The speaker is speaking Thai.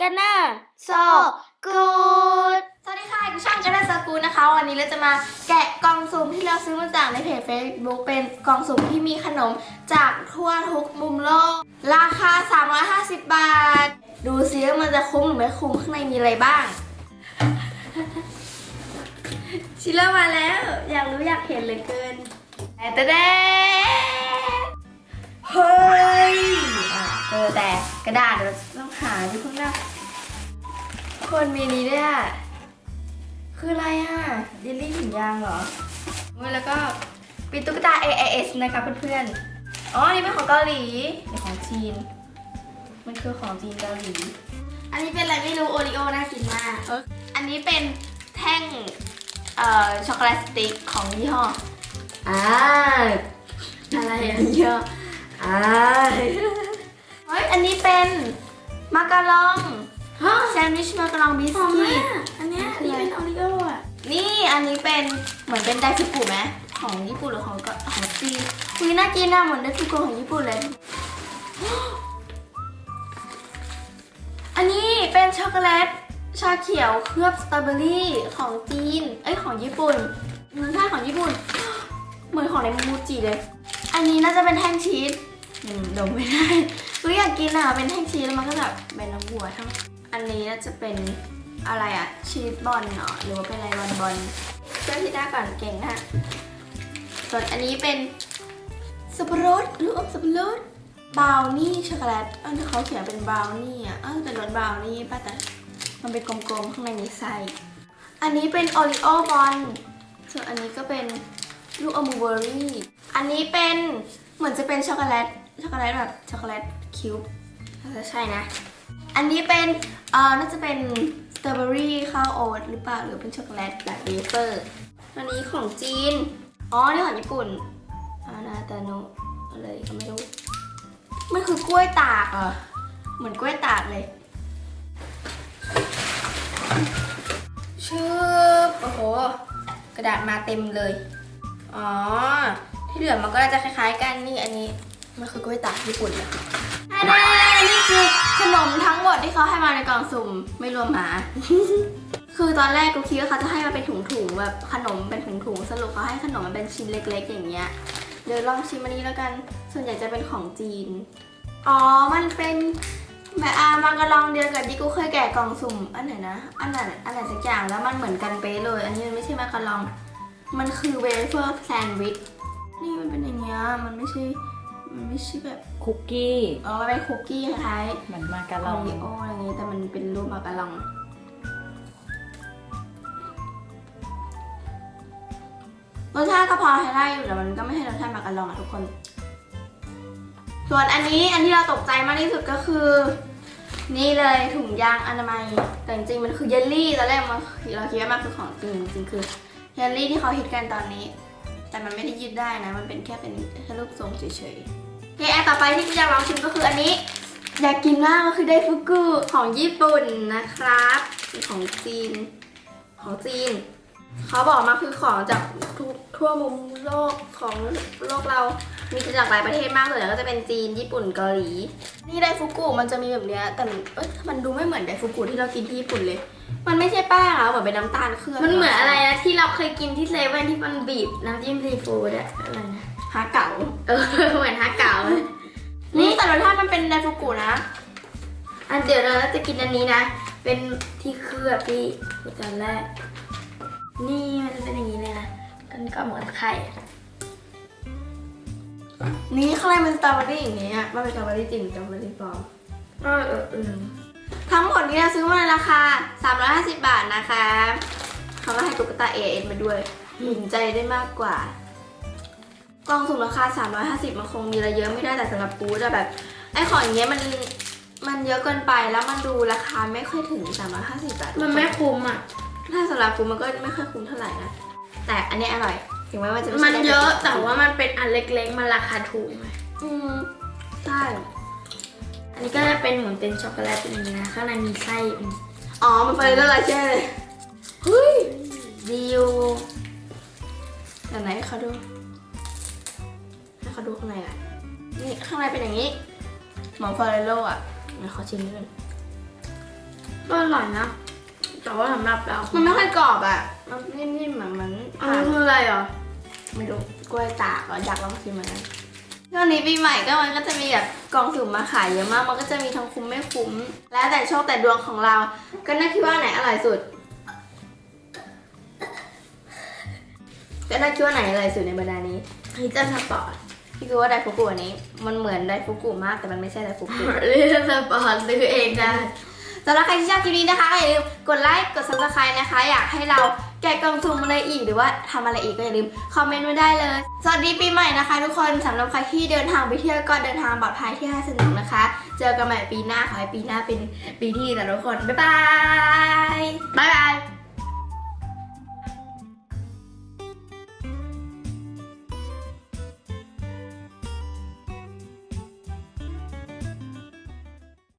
กันน่าโซกูดสวัสดีค่ะกูช่องกันน่าโซกูดนะคะ วันนี้เราจะมาแกะกล่องสุ่มที่เราซื้อมาจากในเพจ Facebook เป็นกล่องสุ่มที่มีขนมจากทั่วทุกมุมโลก ราคา 350 บาท ดูซิว่ามันจะคุ้มหรือไม่คุ้มข้างในมีอะไรบ้าง ชิลเลอร์มาแล้ว อยากรู้อยากเห็นเหลยเกินแต่แต่แต่เฮ้ยอะเจอแต่กระดาษ เดี๋ยวต้องหาอยู่ข้างหน้าคนมีนี้ด้วยอะ คืออะไรอะดิลลี่หินยางเหรอเว้ยแล้วก็เป็นตุ๊กตา AIS นะคะเพื่อนๆ อ๋อ นี่เป็นของเกาหลีนี่ของจีน มันคือของจีนเกาหลี อันนี้เป็นอะไรไม่รู้โอริโอน่ากินมากอันนี้เป็นแท่งเอ่อช็อกโกแลตสติ๊กของยี่ห้ออ่าอะไรอะยี่ห้ออ่าเฮ้ย อันนี้เป็น มาการองแซนด์วิชมาการองบิสกิตอันเนี้ยคือนี่อะไรเป็นโอริโออะนี่อันนี้เป็นเหมือนเป็นไดฟุกุไหมของญี่ปุ่นหรือของเกาของจีนคุยน่ากินนะเหมือนไดฟุกุของญี่ปุ่นเลย อันนี้เป็นช็อกโกแลตชาเขียวเคลือบสตรอเบอรี่ของจีนเอ้ยของญี่ปุ่นมันใช่ของญี่ปุ่น เหมือนของในมูจิเลย อันนี้น่าจะเป็นแท่งชีสอืมดมไม่ได้ คืออยากกินอะเป็นแท่งชีสแล้วมันก็แบบเป็นน้ำบัวทั้งอันนี้น่าจะเป็นอะไรอะชีสบอลเนาะหรือว่าเป็นอะไรบอลบอลเชื่อที่ได้ก่อนเก่งนะส่วนอันนี้เป็นสับปะรดลูกอมสับปะรดบราวนี่ช็อกโกแลตอันที่เขาเขียนเป็นบราวนี่อะอ้าวเป็นรสบราวนี่ป่ะแต่มันเป็นกลมๆข้างในมีไส้อันนี้เป็นโอริโอบอลส่วนอันนี้ก็เป็นลูกอมบูเบอร์รี่ อันนี้เป็นเหมือนจะเป็นช็อกโกแลต ช็อกโกแลตแบบช็อกโกแลตคิวบ์น่าจะใช่นะ อันนี้เป็นเอ่อน่าจะเป็นสตรอเบอรี่ข้าวโอ๊ตหรือเปล่าหรือเป็นช็อกโกแลตแบบเวเฟอร์อันนี้ของจีน อ๋อ นี่ของญี่ปุ่นอานาตาโนะอะไรก็ไม่รู้ มันคือกล้วยตากเหรอะเหมือนกล้วยตากเลยชื่อโอ้โห กระดาษมาเต็มเลย อ๋อ ที่เหลือมันก็จะคล้ายๆกันนี่อันนี้ มันคือกล้วยตากญี่ปุ่นเลยอันนี้นี่คือขนมทั้งหมดที่เขาให้มาในกล่องสุ่มไม่รวมหมา คือตอนแรกกูคิดว่าเขาจะให้มาเป็นถุงๆแบบขนมเป็นถุงๆสรุปเขาให้ขนมมันเป็นชิ้นเล็ก ๆ อย่างเงี้ยเดี๋ยวลองชิมอันนี้แล้วกัน ส่วนใหญ่จะเป็นของจีน อ๋อ มันเป็นแบบอามากระลองเดียวกับที่กูเคยแกะกล่องสุ่ม อันไหนนะ อันไหนอันไหนสักอย่างแล้วมันเหมือนกันเป๊ะเลย อันนี้มันไม่ใช่มาการอง มันคือเวเฟอร์แซนด์วิช นี่มันเป็นอย่างเงี้ย มันไม่ใช่ มันไม่ใช่แบบคุกกี้อ๋อมันเป็นคุกกี้คล้ายเหมือนมาการๆองโอริโออะไรอย่างงี้แต่มันเป็นรูปมากะลองรสชาติก็พอให้ได้อยู่แต่มันก็ไม่ใช่รสชาติมากะลองอะทุกคน ส่วนอันนี้อันที่เราตกใจมากที่สุดก็คือ นี่เลยถุงยางอนามัยแต่จริงๆมันคือเยลลี่ตอนแรกมันเราคิดว่ามันคือของจริงจริงๆคือเยลลี่ที่เขาฮิตกันตอนนี้ แต่มันไม่ได้ยืดได้นะ มันเป็นแค่เป็นแค่รูปทรงเฉยๆโอเคอันต่อไปที่อยากลองชิมก็คืออันนี้อยากกินมากก็คือไดฟุกุของญี่ปุ่นนะครับของจีน ของจีน เขาบอกมาคือของจากทุกทั่วมุมโลกของโลกเรา มีจากหลายประเทศมากเลยก็จะเป็นจีนญี่ปุ่นเกาหลี นี่ไดฟุกุมันจะมีแบบเนี้ยแต่เอ้ยมันดูไม่เหมือนไดฟุกุที่เรากินที่ญี่ปุ่นเลย มันไม่ใช่แป้งอะเหมือนเป็นน้ำตาลเคลือบมันเหมือนอะไรนะที่เราเคยกินที่เซเว่นที่มันบีบน้ำจิ้มซีฟู้ดอะอะไรนะฮาเก๋าเออเหมือนฮาเก๋านี่แต่รสชาติมันเป็นไดฟุกุนะ อันเดี๋ยวเราจะกินอันนี้นะ เป็นที่เคลือบที่ตอนแรก นี่มันจะเป็นอย่างนี้เลยนะกันก็เหมือนไข่ นี่ข้างในมันสตรอเบอรี่อย่างเงี้ยมันเป็นสตรอเบอรี่จริงสตรอเบอรี่ปลอมเออเออเออทั้งหมดนี้เราซื้อมาในราคา 350 บาทนะคะเขาก็ให้ตุ๊กตา AS มาด้วยอุ่นใจได้มากกว่ากล่องสุ่มราคา 350 มันคงมีอะไรเยอะไม่ได้แต่สำหรับกูจะแบบไอ้ของอย่างเงี้ยมันมันเยอะเกินไปแล้วมันดูราคาไม่ค่อยถึง 350 บาทมันไม่คุ้มอะ ถ้าสำหรับกูมันก็ไม่ค่อยคุ้มเท่าไหร่นะ แต่อันเนี้ยอร่อย ถึงแม้ว่าจะไใช่มันเยอะได้แต่ว่ามันเป็นอันเล็กๆ มันราคาถูกไงอืมใช่อันนี้ก็จะเป็นเหมือนเป็นช็อกโกแลตเป็นอย่างนี้นะข้างในมีไส้อืมอ๋อ มันเป็นเรื่องอะไรใช่เลยเฮ้ยดิวเดี๋ยวไหนให้เขาดูให้เขาดูข้างในอะนี่ข้างในเป็นอย่างนี้ หมอนฟอเรโลอะเดี๋ยวเขาชิมด้วยก็อร่อยนะ แต่ว่าสำหรับเรา มันไม่ค่อยกรอบอะ มันนิ่มๆเหมือนมันอันผ่านนี้คืออะไรเหรอไม่รู้กล้วยตากเหรออยากลองชิมเหมือนกันช่วงนี้ปีใหม่ก็มันก็จะมีแบบกล่องสุ่มมาขายเยอะมาก มันก็จะมีทั้งคุ้มไม่คุ้ม แล้วแต่โชคแต่ดวงของเรา ก็น่าคิดว่าไหนอร่อยสุดก็น่าคิดว่าไหนอร่อยสุดในบรรดานี้ฮิตาสปอร์ตพี่คือว่าไดฟุกุอันนี้ มันเหมือนไดฟุกุมากแต่มันไม่ใช่ไดฟุกุเรียนสปอร์ตซื้อเองได้สำหรับใครที่ชอบคลิปนี้นะคะก็อย่าลืมกดไลค์กด subscribe นะคะ อยากให้เราแกะกล่องสุ่มอะไรอีกหรือว่าทำอะไรอีกก็อย่าลืมคอมเมนต์ไว้ได้เลย สวัสดีปีใหม่นะคะ ทุกคนสำหรับใครที่เดินทางไปเที่ยวก็เดินทางปลอดภัยที่ห้สนุกนะคะ เจอกันใหม่ปีหน้าขอให้ปีหน้าเป็นปีที่ดีนะทุกคนบ๊ายบายบ๊ายบาย